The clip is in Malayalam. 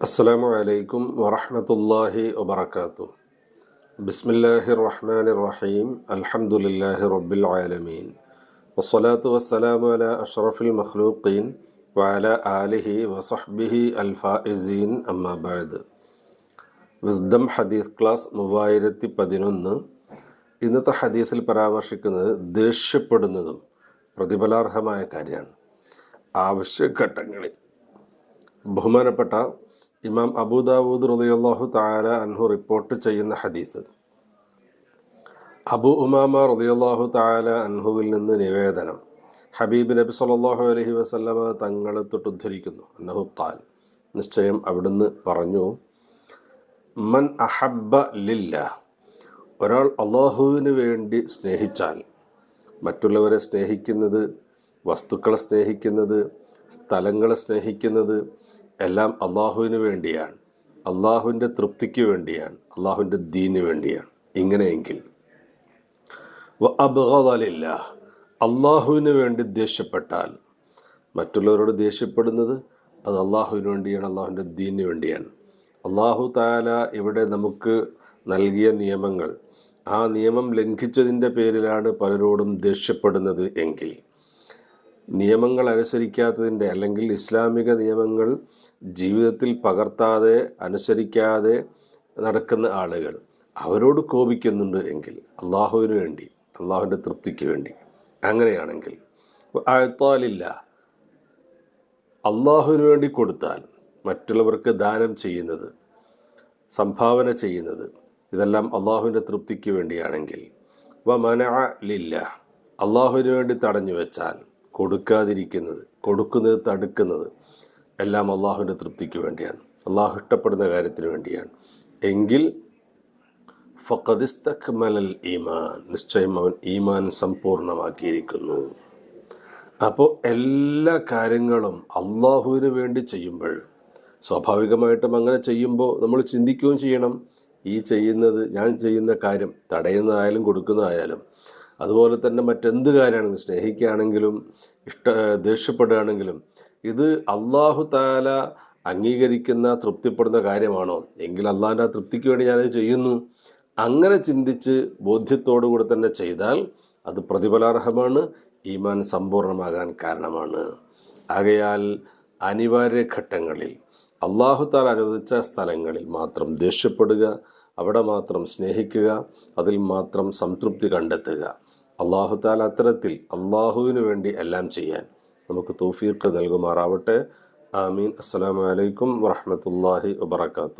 അസ്സാം വലൈക്കും വറഹമത്തല്ലാഹി വബർക്കാത്തു ബിസ്മില്ലാഹി റഹ്മാൻ റഹീം അൽഹമുല്ലാഹി റബ്ബിൽ ആലമീൻ വസ്സലാത്തു വസ്സലാമു അല അഷ്റഫിൽ മഖ്ലൂഖീൻ വഅല ആലിഹി വസഹ്ബിഹി അൽഫായിസീൻ അമ്മാബാദ് വിസ്ഡം ഹദീസ് ക്ലാസ് മൂവായിരത്തി പതിനൊന്ന് ഇന്നത്തെ ഹദീസിൽ പരാമർശിക്കുന്നത് ദേഷ്യപ്പെടുന്നതും പ്രതിഫലാർഹമായ കാര്യമാണ്. ആവശ്യഘട്ടങ്ങളിൽ. ബഹുമാനപ്പെട്ട ഇമാം അബൂദാവൂദ് റളിയല്ലാഹു തആല അൻഹു റിപ്പോർട്ട് ചെയ്യുന്ന ഹദീസ്. അബു ഉമാമ റളിയല്ലാഹു തആല അൻഹുവിൽ നിന്ന് നിവേദനം. ഹബീബ് നബി സല്ലാഹു അലഹി വസ്ലമ തങ്ങളെ തൊട്ട് ഉദ്ധരിക്കുന്നു. അന്നഹു താൽ നിശ്ചയം അവിടുന്ന് പറഞ്ഞു മൻ അഹബ്ബ ലില്ല ഒരാൾ അള്ളാഹുവിന് വേണ്ടി സ്നേഹിച്ചാൽ മറ്റുള്ളവരെ സ്നേഹിക്കുന്നത് വസ്തുക്കളെ സ്നേഹിക്കുന്നത് സ്ഥലങ്ങളെ സ്നേഹിക്കുന്നത് എല്ലാം അള്ളാഹുവിന് വേണ്ടിയാണ്. അള്ളാഹുവിന്റെ തൃപ്തിക്ക് വേണ്ടിയാണ്. അള്ളാഹുവിന്റെ ദീന് വേണ്ടിയാണ്. ഇങ്ങനെയെങ്കിൽ അബഹലില്ല അള്ളാഹുവിന് വേണ്ടി ദേഷ്യപ്പെട്ടാൽ മറ്റുള്ളവരോട് ദേഷ്യപ്പെടുന്നത് അത് അള്ളാഹുവിന് വേണ്ടിയാണ് അള്ളാഹുവിന്റെ ദീനിന് വേണ്ടിയാണ്. അള്ളാഹു താല ഇവിടെ നമുക്ക് നൽകിയ നിയമങ്ങൾ ആ നിയമം ലംഘിച്ചതിന്റെ പേരിലാണ് പലരോടും ദേഷ്യപ്പെടുന്നത് എങ്കിൽ നിയമങ്ങൾ അനുസരിക്കാത്തതിന്റെ അല്ലെങ്കിൽ ഇസ്ലാമിക നിയമങ്ങൾ ജീവിതത്തിൽ പകർത്താതെ അനുസരിക്കാതെ നടക്കുന്ന ആളുകൾ അവരോട് കോപിക്കുന്നുണ്ട് എങ്കിൽ അള്ളാഹുവിന് വേണ്ടി അള്ളാഹുവിന്റെ തൃപ്തിക്ക് വേണ്ടി. അങ്ങനെയാണെങ്കിൽ ആഴ്ത്താലില്ല അള്ളാഹുവിന് വേണ്ടി കൊടുത്താൽ മറ്റുള്ളവർക്ക് ദാനം ചെയ്യുന്നത് സംഭാവന ചെയ്യുന്നത് ഇതെല്ലാം അള്ളാഹുവിന്റെ തൃപ്തിക്ക് വേണ്ടിയാണെങ്കിൽ വ മന ലില്ല അള്ളാഹുവിന് വേണ്ടി തടഞ്ഞു വെച്ചാൽ കൊടുക്കാതിരിക്കുന്നത് കൊടുക്കുന്നത് തടുക്കുന്നത് എല്ലാം അള്ളാഹുവിന്റെ തൃപ്തിക്ക് വേണ്ടിയാണ്. അള്ളാഹു ഇഷ്ടപ്പെടുന്ന കാര്യത്തിന് വേണ്ടിയാണ്. എങ്കിൽ ഫഖദിസ്തക്മലൽ ഈമാൻ. നിശ്ചയം അവൻ ഈമാൻ സമ്പൂർണമാക്കിയിരിക്കുന്നു. അപ്പോൾ എല്ലാ കാര്യങ്ങളും അള്ളാഹുവിന് വേണ്ടി ചെയ്യുമ്പോൾ സ്വാഭാവികമായിട്ടും അങ്ങനെ ചെയ്യുമ്പോൾ നമ്മൾ ചിന്തിക്കുകയും ചെയ്യണം. ഈ ചെയ്യുന്നത് ഞാൻ ചെയ്യുന്ന കാര്യം തടയുന്നതായാലും കൊടുക്കുന്നതായാലും അതുപോലെ തന്നെ മറ്റെന്ത് കാര്യമാണെങ്കിലും സ്നേഹിക്കുകയാണെങ്കിലും ഇഷ്ട ദേഷ്യപ്പെടുകയാണെങ്കിലും ഇത് അള്ളാഹു താല അംഗീകരിക്കുന്ന തൃപ്തിപ്പെടുന്ന കാര്യമാണോ? എങ്കിൽ അള്ളാഹിന്റെ ആ തൃപ്തിക്ക് വേണ്ടി ഞാനത് ചെയ്യുന്നു. അങ്ങനെ ചിന്തിച്ച് ബോധ്യത്തോടു കൂടെ തന്നെ ചെയ്താൽ അത് പ്രതിഫലാർഹമാണ് ഈമാൻ സമ്പൂർണമാകാൻ കാരണമാണ്. ആകയാൽ അനിവാര്യ ഘട്ടങ്ങളിൽ അള്ളാഹു താൽ അനുവദിച്ച സ്ഥലങ്ങളിൽ മാത്രം ദേഷ്യപ്പെടുക അവിടെ മാത്രം സ്നേഹിക്കുക അതിൽ മാത്രം സംതൃപ്തി കണ്ടെത്തുക. അള്ളാഹു താൽ അത്തരത്തിൽ അള്ളാഹുവിന് വേണ്ടി എല്ലാം ചെയ്യാൻ നമുക്ക് തൗഫീഖ് നൽകുമാറാവട്ടെ. ആമീൻ. അസ്സലാമലൈക്കും വറഹമത്തല്ലാഹി വബർക്കാത്തു